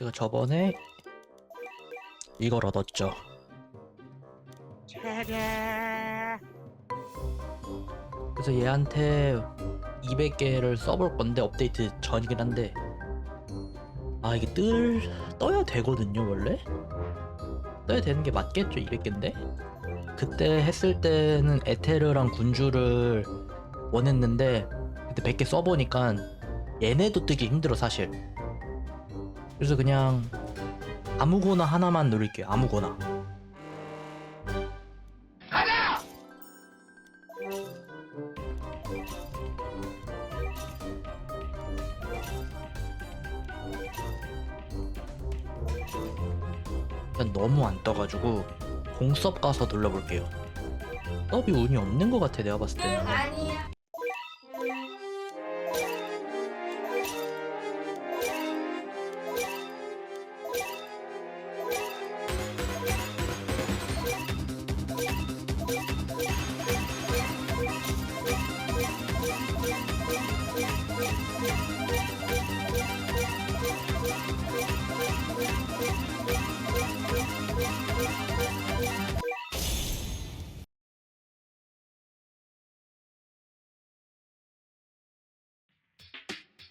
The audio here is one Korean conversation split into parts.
제가 저번에 이걸 얻었죠. 그래서 얘한테 200개를 써볼 건데 업데이트 전이긴 한데 아 이게 뜰 떠야 되거든요 원래? 떠야 되는 게 맞겠죠 200개인데? 그때 했을 때는 에테르랑 군주를 원했는데 그때 100개 써보니까 얘네도 뜨기 힘들어 사실 그래서 그냥 아무거나 하나만 누릴게요. 아무거나. 일단 너무 안 떠가지고 공섭 가서 눌러볼게요. 서비 운이 없는 것 같아 내가 봤을 때는. 아니야.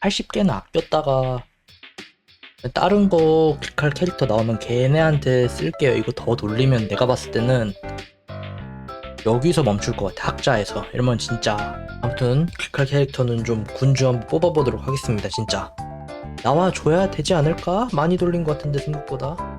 80개는 아꼈다가 다른 거 클릭할 캐릭터 나오면 걔네한테 쓸게요. 이거 더 돌리면 내가 봤을 때는 여기서 멈출 것 같아. 학자에서. 이러면 진짜 아무튼 클릭할 캐릭터는 좀 군주 한번 뽑아보도록 하겠습니다. 진짜 나와줘야 되지 않을까? 많이 돌린 것 같은데 생각보다